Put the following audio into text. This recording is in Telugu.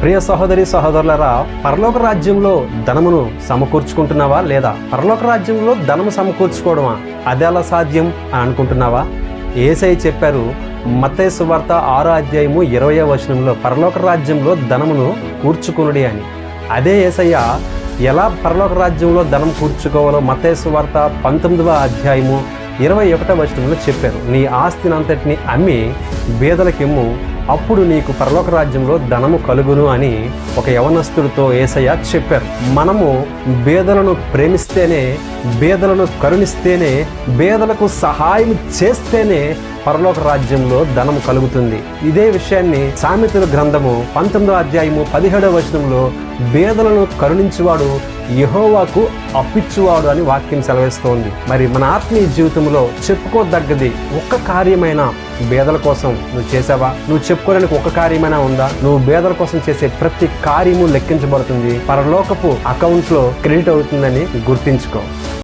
ప్రియ సహోదరి సహోదరులరా పరలోక రాజ్యంలో ధనమును సమకూర్చుకుంటున్నావా లేదా? పరలోక రాజ్యంలో ధనము సమకూర్చుకోవడమా? అదెలా సాధ్యం అని అనుకుంటున్నావా? ఏసై చెప్పారు మత్తయి సువార్త ఆరో అధ్యాయము ఇరవయో వచనంలో పరలోక రాజ్యంలో ధనమును కూర్చుకునుడి అని. అదే ఏసయ్య ఎలా పరలోక రాజ్యంలో ధనం కూర్చుకోవాలో మత్తయి వార్త పంతొమ్మిదవ అధ్యాయము ఇరవై ఒకటో వచనంలో చెప్పారు. నీ ఆస్తిని అంతటిని అమ్మి బీదలకిమ్ము అప్పుడు నీకు పరలోక రాజ్యంలో ధనము కలుగును అని ఒక యవనస్తుడితో ఏసయ్య చెప్పారు. మనము బేదలను ప్రేమిస్తేనే బేదలను కరుణిస్తేనే బేదలకు సహాయం చేస్తేనే పరలోక రాజ్యంలో ధనము కలుగుతుంది. ఇదే విషయాన్ని సామెతల గ్రంథము పంతొమ్మిదో అధ్యాయము పదిహేడవ వచనంలో బేదలను కరుణించువాడు యహోవాకు అప్పిచ్చువాడు అని వాక్యం సెలవిస్తోంది. మరి మన ఆత్మీయ జీవితంలో చెప్పుకోదగ్గది ఒక్క కార్యమైన బేదల కోసం నువ్వు చేసావా? నువ్వు చెప్పుకోవడానికి ఒక్క కార్యమైనా ఉందా? నువ్వు బేదల కోసం చేసే ప్రతి కార్యము లెక్కించబడుతుంది. పరలోకపు అకౌంట్లో క్రెడిట్ అవుతుందని గుర్తించుకో.